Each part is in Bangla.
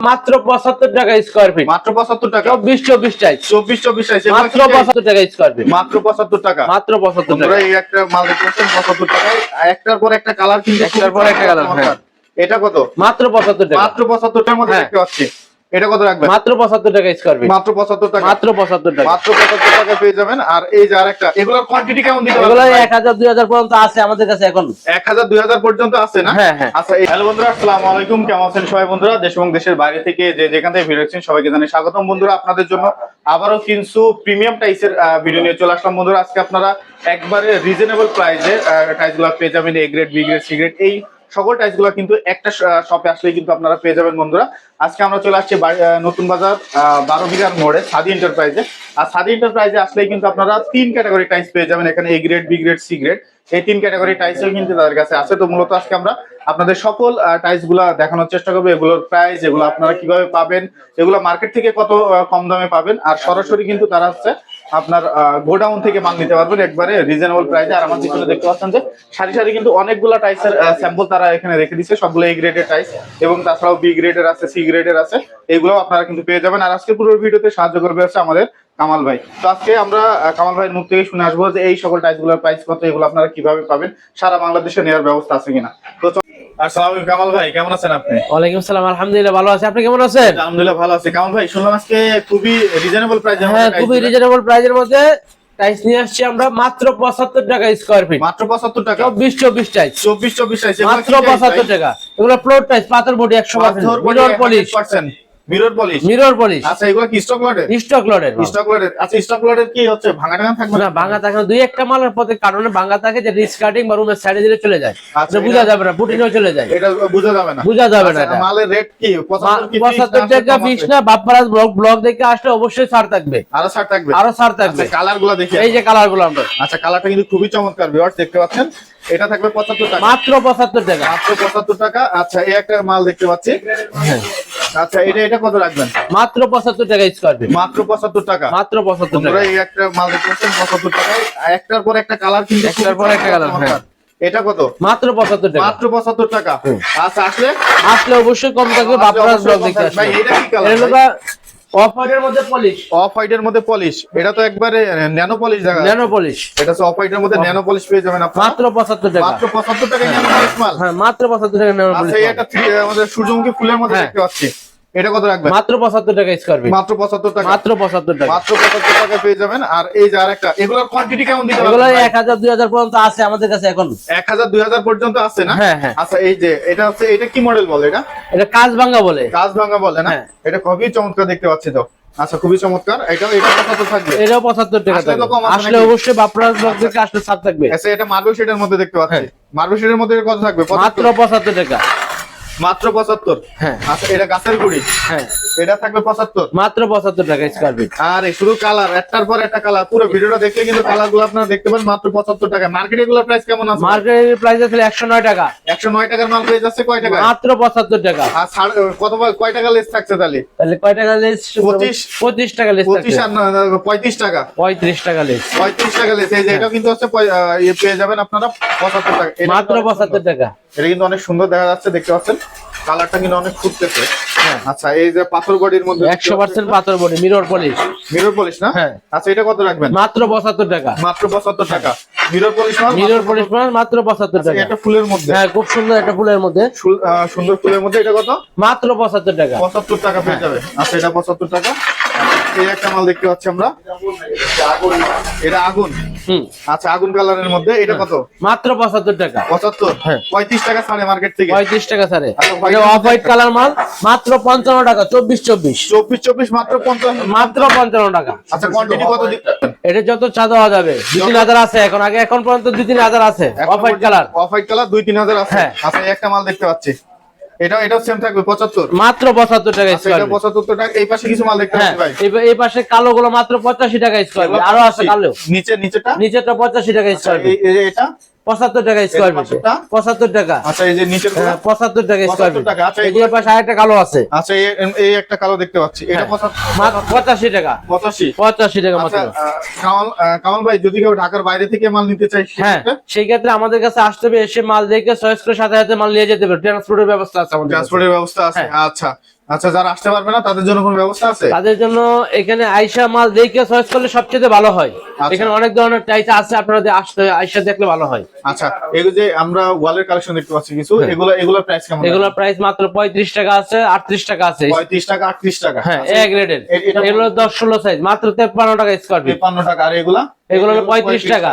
মাত্র পঁচাত্তর টাকা স্কোয়ার ফিট মাত্র পঁচাত্তর টাকা? চব্বিশ চব্বিশ টাইস চব্বিশ চব্বিশ সাইজ মাত্র পঁচাত্তর টাকা স্কোয়ার ফিট মাত্র পঁচাত্তর টাকা। মাত্র পঁচাত্তর টাকা। এই একটা মাল দেখতে পঁচাত্তর টাকায়। একটার পর একটা কালার কিন্তু একটার পর একটা কালার হ্যাঁ। এটা কত? মাত্র পঁচাত্তর টাকা। মাত্র পঁচাত্তর টাকার মধ্যে হ্যাঁ। দেখতে পাচ্ছি। এটা কত রাখবেন? মাত্র পঁচাত্তর টাকা স্কোয়ার ফিট মাত্র পঁচাত্তর টাকা। মাত্র পঁচাত্তর টাকা। মাত্র পঁচাত্তর টাকা পেয়ে যাবেন। আর এই যে আরেকটা এগুলোর কোয়ান্টিটি কেমন দিতে এগুলো পারবেন হাজার দুই হাজার পর্যন্ত আছে আমাদের কাছে এখন। এক হাজার দুই হাজার পর্যন্ত আছে না? হ্যাঁ, হ্যাঁ। আচ্ছা হ্যালো বন্ধুরা আসসালামু আলাইকুম। কেমন আছেন সবাই বন্ধুরা? দেশ এবং দেশের বাইরে থেকে যে যেখান থেকে ভিডিও দেখছেন সবাইকে জানাই স্বাগতম। বন্ধুরা আপনাদের জন্য আবারও কিন্তু প্রিমিয়াম টাইসের ভিডিও নিয়ে চলে আসলাম। বন্ধুরা আজকে আপনারা একবারে রিজনেবল প্রাইসে টাইসগুলো পেয়ে যাবেন A grade B grade C grade এই সকল টাইসগুলো কিন্তু একটা শপে আসলেই কিন্তু আপনারা পেয়ে যাবেন বন্ধুরা। আজকে আমরা চলে আসছি নতুন বাজার বারো বিঘার মোড়ে, সাদি এন্টারপ্রাইজে আর সাদি এন্টারপ্রাইজে আসলেই কিন্তু আপনারা তিন ক্যাটাগরি টাইস পেয়ে যাবেন, এখানে A grade B grade C grade এই তিন ক্যাটাগরি টাইসও কিন্তু তাদের কাছে আছে। তো মূলত আজকে আমরা আপনাদের সকল টাইসগুলা দেখানোর চেষ্টা করব, এগুলোর প্রাইস এগুলো আপনারা কীভাবে পাবেন, এগুলো মার্কেট থেকে কত কম দামে পাবেন। আর সরাসরি কিন্তু তারা হচ্ছে আপনার গোডাউন থেকে মাল নিতে পারবেন একবারে রিজনেবল প্রাইসে আর আমার পিছনে দেখতে পাচ্ছেন যে, সারি সারি কিন্তু অনেকগুলো টাইসের স্যাম্পল তারা এখানে রেখে দিচ্ছে সবগুলো এ গ্রেডের টাইস এবং তাছাড়াও বি গ্রেডের আছে সি গ্রেডের আছে। এগুলো আপনারা কিন্তু পেয়ে যাবেন। আর আজকে পুরো ভিডিওতে সাহায্য করবে হচ্ছে আমাদের কামাল ভাই। তো আজকে আমরা কামাল ভাইয়ের মুখ থেকে শুনে আসব যে এই সকল টাইসগুলোর প্রাইস কত, এগুলো আপনারা কীভাবে পাবেন? সারা বাংলাদেশে নেওয়ার ব্যবস্থা আছে কিনা? তো আসসালামু কামাল ভাই কেমন আছেন আপনি? ওয়ালাইকুম সালাম আলহামদুলিল্লাহ ভালো আছে। আপনি কেমন আছেন? আলহামদুলিল্লাহ ভালো আছে। কামাল ভাই শুনলাম আজকে খুবই রিজনেবল প্রাইস হ্যাঁ খুবই রিজনেবল প্রাইসের মধ্যে টাইস নিয়ে আসছি আমরা মাত্র পঁচাত্তর টাকা স্কোয়ার ফিট মাত্র পঁচাত্তর টাকা? চব্বিশ চব্বিশ টাইস চব্বিশ মাত্র পঁচাত্তর টাকা এগুলো ফ্লোর টাইস পাথর বডি একশো percent polish mirror polish mirror polish আচ্ছা এগুলো কি স্টক লটের স্টক লডের স্টক লটের আচ্ছা স্টক লটের কি হচ্ছে? ভাঙা টাঙা থাকবে না? ভাঙা থাকে দুই একটা মালের পথে কারণে ভাঙা থাকে যে রিস্ক কাটিং বা রুমের সাইডে দিলে চলে যায়। আচ্ছা, বোঝা যাবে না বুটিনও চলে যায়। এটা বোঝা যাবে না। বোঝা যাবে না আচ্ছা, এটা। মালের রেট কি? 75 কি 30 না টাকা 70 বিশ না বাপ্পারাজ ব্লগ ব্লগ দেখে আসলে অবশ্যই ছাড় থাকবে। আরও ছাড় থাকবে? আরও ছাড় থাকবে। আচ্ছা কালারগুলো দেখি এই যে কালারগুলো আমরা। আচ্ছা কালারটা কিন্তু খুবই চমৎকার ভিউয়ার্স দেখতে পাচ্ছেন? এটা থাকবে 75 টাকা। মাত্র পঁচাত্তর টাকা। মাত্র 75 টাকা। আচ্ছা এই একটা মাল দেখতে পাচ্ছি। হ্যাঁ। আচ্ছা এটা এটা কত রাখবেন? মাত্র পঁচাত্তর টাকা স্কোয়ার ফিট মাত্র 75 টাকা? মাত্র পঁচাত্তর টাকা। বন্ধুরা এই একটা মাল দেখতে 75 টাকায় একটার পর একটা কালার কিন্তু একটার পর একটা colour, হ্যাঁ। এটা কত? মাত্র পঁচাত্তর টাকা। মাত্র 75 টাকা। আচ্ছা আসলে? আসলে অবশ্যই কম থাকবে বাপ্পারাজ ব্লগ দেখে ভাই এটা কি কালার অফ হোয়াইটের মধ্যে পলিশ অফ হোয়াইটের মধ্যে পলিশ এটা তো একবারে ন্যানো পলিশ দেখা ন্যানো পলিশ এটা হচ্ছে অফ হোয়াইটের মধ্যে ন্যানো পলিশ পেয়ে যাবেন আপনারা। মাত্র পঁচাত্তর টাকা। মাত্র 75 টাকা ন্যানো পলিশ মাল। হ্যাঁ মাত্র পঁচাত্তর টাকা ন্যানো পলিশ আচ্ছা আমাদের সূর্যমুখী ফুলের মধ্যে হ্যাঁ। দেখতে পাচ্ছি। এটা কত রাখবেন? মাত্র পঁচাত্তর টাকা স্কোয়ার ফিট মাত্র 75 টাকা। মাত্র পঁচাত্তর টাকা। মাত্র 75 টাকা পেয়ে যাবেন। আর এই যে আরেকটা এগুলোর কোয়ান্টিটি কেমন দিতে এগুলো পারবেন এক হাজার দুই হাজার পর্যন্ত আছে আমাদের কাছে এখন। 1000 2000 পর্যন্ত আছে না? হ্যাঁ, হ্যাঁ। আচ্ছা এই যে এটা হচ্ছে এটা কি মডেল বলে এটা? এটা কাজ ভাঙ্গা বলে। কাজ ভাঙা বলে না? হ্যাঁ। এটা খুবই চমৎকার দেখতে পাচ্ছি তো। আচ্ছা খুবই চমৎকার। এটা এটা কত থাকবে? এটাও পঁচাত্তর টাকা আসলে থাকবে। আসলে অবশ্যই বাপ্পারাজ ব্লগ দেখে আসলে ছাড় থাকবে। আচ্ছা এটা মার্বেল শেডের মধ্যে দেখতে পাচ্ছি। হ্যাঁ। মার্বেল শেডের মধ্যে কত থাকবে? 75? মাত্র পঁচাত্তর টাকা। মাত্র 75 হ্যাঁ। আচ্ছা এটা গাছের গুড়ি? হ্যাঁ। এটা থাকবে 75 মাত্র পঁচাত্তর টাকা স্কোয়ার ফিট আর শুধু কালার একটার পর একটা কালার পুরো ভিডিওটা দেখলে কিন্তু কালারগুলো আপনারা দেখতে পাবেন মাত্র 75 টাকা। মার্কেটে গুলোর প্রাইস কেমন আছে? মার্কেটের প্রাইস আছে একশো নয় টাকা। 109 টাকার মাল পেয়ে যাচ্ছে কয় টাকা মাত্র পঁচাত্তর টাকা। আর কত কয় টাকা লেস থাকছে তাহলে? তাহলে কয় টাকা লেস পঁচিশ। পঁচিশ টাকা লেস 25 আর না, না, 35 টাকা। পঁয়ত্রিশ টাকা লেস 35 টাকা লেস এই যে এটা কিন্তু হচ্ছে পয়- ইয়ে পেয়ে যাবেন আপনারা 75 টাকা। মাত্র কিন্তু অনেক পঁচাত্তর টাকা। এটা কিন্তু অনেক সুন্দর দেখা যাচ্ছে দেখতে পাচ্ছেন? কালারটা কিন্তু অনেক ফুটতেছে। হ্যাঁ। আচ্ছা এই যে পাথর বডির মধ্যে একশো পার্সেন্ট পাথর body mirror polish mirror polish না? হ্যাঁ। আচ্ছা এটা কত রাখবেন? মাত্র পঁচাত্তর টাকা। মাত্র 75 টাকা। মিরর পলিশ না মিরর পলিশ মাত্র পঁচাত্তর আচ্ছা, টাকা। এটা ফুলের মধ্যে। হ্যাঁ খুব সুন্দর একটা ফুলের মধ্যে। সুন্দর ফুলের মধ্যে এটা কত? মাত্র পঁচাত্তর টাকা। পঁচাত্তর টাকা পেয়ে। যাবে। আচ্ছা এটা পঁচাত্তর টাকা। এই একটা মাল দেখতে পাচ্ছি আমরা। এটা আগুন। হুম। আচ্ছা আগুন কালারের মধ্যে এটা কত? মাত্র পঁচাত্তর টাকা। পঁচাত্তর? হ্যাঁ। পঁয়ত্রিশ টাকা ছাড়ে মার্কেট থেকে। পঁয়ত্রিশ টাকা ছাড়ে। আচ্ছা, অফ হোয়াইট কালার মাল মাত্র পঞ্চান্ন টাকা চব্বিশ চব্বিশ। চব্বিশ চব্বিশ মাত্র পঞ্চাশ মাত্র পঞ্চান্ন টাকা। আচ্ছা কোয়ান্টিটি কত এটা যত চা দেওয়া যাবে। দুই তিন হাজার আছে এখন আগে এখন পর্যন্ত দুই তিন হাজার আছে off white colour off white colour দুই তিন হাজার আছে। হ্যাঁ। আচ্ছা একটা মাল দেখতে পাচ্ছি। এটা এটা সেম থাকবে পঁচাত্তর। মাত্র পঁচাত্তর টাকা স্কয়ার স্কোয়ার এটা পঁচাত্তর টাকা এই পাশে কিছু মাল দেখতে হ্যাঁ পাচ্ছি ভাই। এই- পাশে কালো গুলো মাত্র পঁচাশি টাকা স্কয়ার আরও আছে কালো। নিচে নিচেটা? নিচেরটা পঁচাশি টাকা স্কয়ার এই এটা? পঁচাত্তর টাকা স্কোয়ার পাশেরটা? পঁচাত্তর টাকা। আচ্ছা এই যে নিচের হ্যাঁ, পঁচাত্তর টাকা স্কোয়ার 75 টাকা, আচ্ছা, এই পাশে আরেকটা কালো আছে। আচ্ছা এই একটা কালো দেখতে পাচ্ছি। এটা হ্যাঁ। পঁচাশি টাকা। পঁচাশি। পঁচাশি টাকা আচ্ছা মাত্র। কামাল কামাল ভাই যদি কেউ ঢাকার বাইরে থেকে মাল নিতে চাই হ্যাঁ সেই ক্ষেত্রে আমাদের কাছে আসতে হবে এসে মাল দেখে চয়েস করে সাথে সাথে মাল নিয়ে যেতে হবে। ট্রান্সপোর্টের ব্যবস্থা আছে আমাদের ট্রান্সপোর্টের ব্যবস্থা আছে হ্যাঁ। আচ্ছা। আচ্ছা যারা আসতে পারবে না তাদের জন্য কোনো ব্যবস্থা আছে? তাদের জন্য এখানে আইসা মাল দেখে চয়েস করলে সবচেয়ে ভালো হয়। আচ্ছা। এখানে অনেক ধরনের টাইস আছে আপনারা আসতে আইসা দেখলে ভালো হয়। আচ্ছা এগুলো যে আমরা ওয়ালের কালেকশন দেখতে পাচ্ছি কিছু। এগুলো এগুলোর প্রাইস কেমন এগুলোর প্রাইস মাত্র পঁয়ত্রিশ টাকা আছে আটত্রিশ টাকা আছে। পঁয়ত্রিশ টাকা আটত্রিশ টাকা। হ্যাঁ আচ্ছা, এ গ্রেডের এগুলো দশ ষোলো সাইজ মাত্র তেপ্পান্ন টাকা স্কোয়ার ফিট তিপ্পান্ন টাকা আর এগুলা? এগুলো হলো পঁয়ত্রিশ টাকা।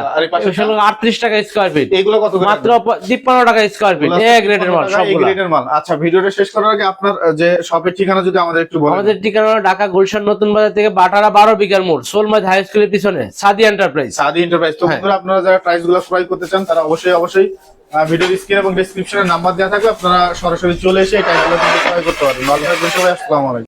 আটত্রিশ টাকা স্কোয়ার ফিট এগুলো কত মাত্র তিপ্পান্ন টাকা স্কোয়ার ফিট এ গ্রেডের মাল সবগুলো। গ্রেডের মাল। আচ্ছা ভিডিওটা শেষ করার আগে আপনার যে শপের ঠিকানা যদি আমাদের একটু বলেন। আমাদের ঠিকানা হলো ঢাকা গুলশান নতুন বাজার থেকে বাটারা বারো বিঘার মোড় সোলমাজ হাই স্কুলের পিছনে সাদি এন্টারপ্রাইজ সাদি এন্টারপ্রাইজ তো হ্যাঁ। আপনারা যারা প্রাইসগুলো ক্রয় করতে চান তারা অবশ্যই অবশ্যই ভিডিও স্ক্রিন এবং ডেসক্রিপশনে নাম্বার দেওয়া থাকবে। আপনারা সরাসরি চলে এসে এই ক্রয় করতে পারবেন। ভালো থাকবেন সবাই আসসালামু আলাইকুম।